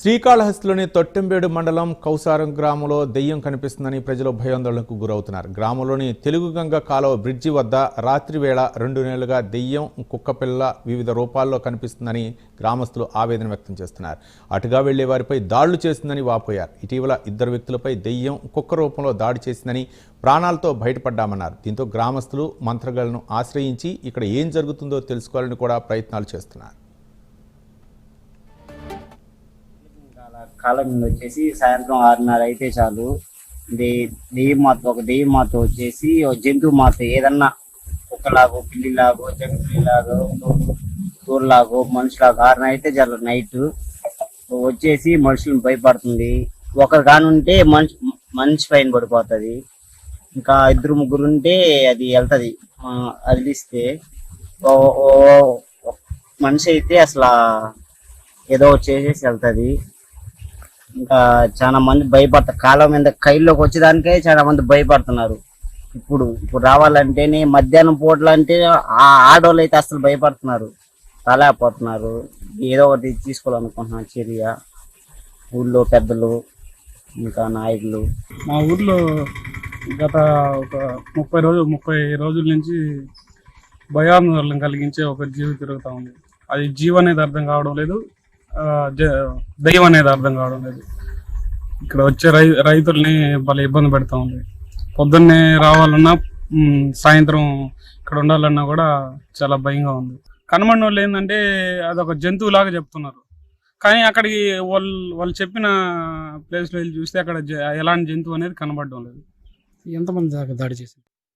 శ్రీకాళహస్తిలోని తొట్టెంబేడు మండలం కౌసారం గ్రామంలో దెయ్యం కనిపిస్తుందని ప్రజలు భయాందోళనకు గురవుతున్నారు. గ్రామంలోని తెలుగు గంగ కాలువ బ్రిడ్జి వద్ద రాత్రి వేళ రెండు నెలలుగా దెయ్యం కుక్కపిల్ల వివిధ రూపాల్లో కనిపిస్తుందని గ్రామస్తులు ఆవేదన వ్యక్తం చేస్తున్నారు. అటుగా వెళ్ళే వారిపై దాడులు చేస్తుందని వాపోయారు. ఇటీవల ఇద్దరు వ్యక్తులపై దెయ్యం కుక్క రూపంలో దాడి చేసిందని ప్రాణాలతో బయటపడ్డామన్నారు. దీంతో గ్రామస్తులు మంత్రగాళ్ళను ఆశ్రయించి ఇక్కడ ఏం జరుగుతుందో తెలుసుకోవాలని కూడా ప్రయత్నాలు చేస్తున్నారు. కాలం వచ్చేసి సాయంత్రం ఆరున్నర అయితే చాలు. ఇది దెయ్యం మాత ఒక దెయ్యం మాత వచ్చేసి ఒక జంతువు మాత ఏదన్నా కుక్కలాగో పిల్లిలాగో జంతువులాగో కూరలాగో మనుషులాగో ఆరున్నర అయితే చాలు నైట్ వచ్చేసి మనుషులను భయపడుతుంది. ఒకరు కానుంటే మనిషి మనిషి పైన పడిపోతుంది. ఇంకా ఇద్దరు ముగ్గురు ఉంటే అది వెళ్తుంది. అదిలిస్తే ఓ- ఓ- మనిషి అయితే అసలు ఏదో చేసేసి వెళ్తుంది. ఇంకా చాలా మంది భయపడతారు. కాలం మీద కైల్లోకి వచ్చేదానికే చాలా మంది భయపడుతున్నారు. ఇప్పుడు ఇప్పుడు రావాలంటేనే మధ్యాహ్నం పూటలు అంటే ఆ ఆడవాళ్ళు అయితే అసలు భయపడుతున్నారు. తలేకపోతున్నారు ఏదో ఒకటి తీసుకోవాలనుకుంటున్నా చర్య. ఊళ్ళో పెద్దలు ఇంకా నాయకులు. మా ఊర్లో గత ఒక ముప్పై రోజు ముప్పై రోజుల నుంచి భయాందోళన కలిగించే ఒక జీవి తిరుగుతూ ఉంది. అది జీవనేది అర్థం కావడం లేదు. దయ్యం అనేది అర్థం కావడం లేదు. ఇక్కడ వచ్చే రై రైతుల్ని భలే ఇబ్బంది పెడతా ఉంది. పొద్దున్నే రావాలన్నా సాయంత్రం ఇక్కడ ఉండాలన్నా కూడా చాలా భయంగా ఉంది. కనుమన్న వాళ్ళు ఏంటంటే అదొక జంతువు లాగా చెప్తున్నారు. కానీ అక్కడికి వాళ్ళు వాళ్ళు చెప్పిన ప్లేస్లో వెళ్ళి చూస్తే అక్కడ ఎలాంటి జంతువు అనేది కనబడడం లేదు. ఎంతమంది దాకా దాడి చేసింది